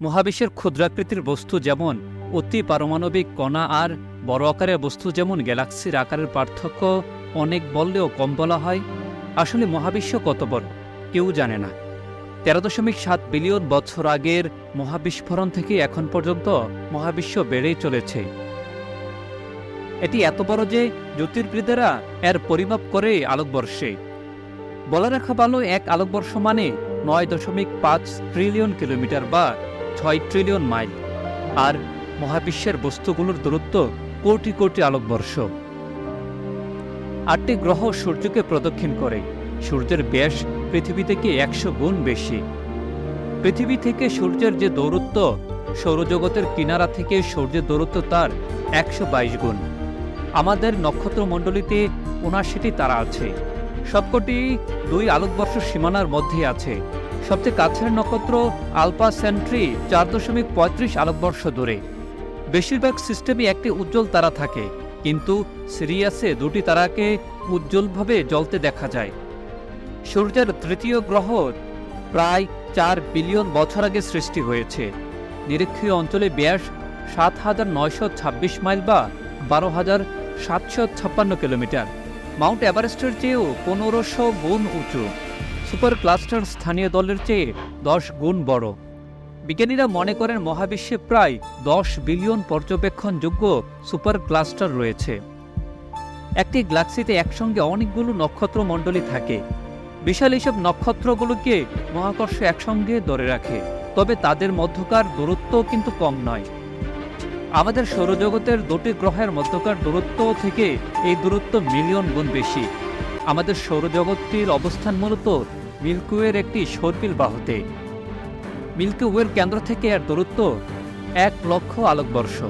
মহাবিশ্বের ক্ষুদ্রাকৃতির বস্তু যেমন অতি পারমাণবিক কণা আর বড় আকারের বস্তু যেমন গ্যালাক্সির আকারের পার্থক্য অনেক বললেও কম বলা হয়। আসলে মহাবিশ্ব কত বড়? কেউ জানে না। তেরো দশমিক সাত বিলিয়ন বছর আগের মহাবিস্ফোরণ থেকে এখন পর্যন্ত মহাবিশ্ব বেড়েই চলেছে। এটি এত বড় যে জ্যোতির্বিদেরা এর পরিমাপ করে আলোকবর্ষে। বলা রাখা ভালো এক আলোকবর্ষ মানে নয় দশমিক পাঁচ ট্রিলিয়ন কিলোমিটার বা ছয় ট্রিলিয়ন মাইল আর মহাবিশ্বের বস্তুগুলোর দূরত্ব কোটি কোটি আলোকবর্ষ। আটটি গ্রহ সূর্যকে প্রদক্ষিণ করে। সূর্যের ব্যাস পৃথিবী থেকে একশো গুণ বেশি। পৃথিবী থেকে সূর্যের যে দৌরত্ব, সৌরজগতের কিনারা থেকে সূর্যের দৌরত্ব তার একশো বাইশ গুণ। আমাদের নক্ষত্রমণ্ডলীতে উনাশিটি তারা আছে। সবকটি দুই আলোকবর্ষ সীমানার মধ্যে আছে। সবচেয়ে কাছের নক্ষত্র আলপা সেন্ট্রি চার দশমিক পঁয়ত্রিশ আলোকবর্ষ দূরে। বেশিরভাগ সিস্টেমে একটি উজ্জ্বল তারা থাকে, কিন্তু সিরিয়াসে দুটি তারাকে উজ্জ্বলভাবে জ্বলতে দেখা যায়। সূর্যের তৃতীয় গ্রহ প্রায় চার বিলিয়ন বছর আগে সৃষ্টি হয়েছে। নিরীক্ষীয় অঞ্চলে ব্যাস সাত হাজার নয়শো ছাব্বিশ মাইল বা বারো হাজার সাতশো ছাপ্পান্ন কিলোমিটার। মাউন্ট এভারেস্টের চেয়েও পনেরোশো গুণ উঁচু। সুপার ক্লাস্টার স্থানীয় দলের চেয়ে দশ গুণ বড়। বিজ্ঞানীরা মনে করেন মহাবিশ্বে প্রায় দশ বিলিয়ন পর্যবেক্ষণযোগ্য সুপার ক্লাস্টার রয়েছে। একটি গ্যালাক্সিতে একসঙ্গে অনেকগুলো নক্ষত্র মণ্ডলী থাকে। বিশাল এইসব নক্ষত্রগুলোকে মহাকর্ষ একসঙ্গে ধরে রাখে, তবে তাদের মধ্যকার দূরত্ব কিন্তু কম নয়। আমাদের সৌরজগতের দুটি গ্রহের মধ্যকার দূরত্ব থেকে এই দূরত্ব মিলিয়ন গুণ বেশি। আমাদের সৌরজগতটির অবস্থান মূলত মিল্কিওয়ের একটি সর্পিল বাহুতে। মিল্কওয়ের কেন্দ্র থেকে এর দূরত্ব এক লক্ষ আলোকবর্ষ।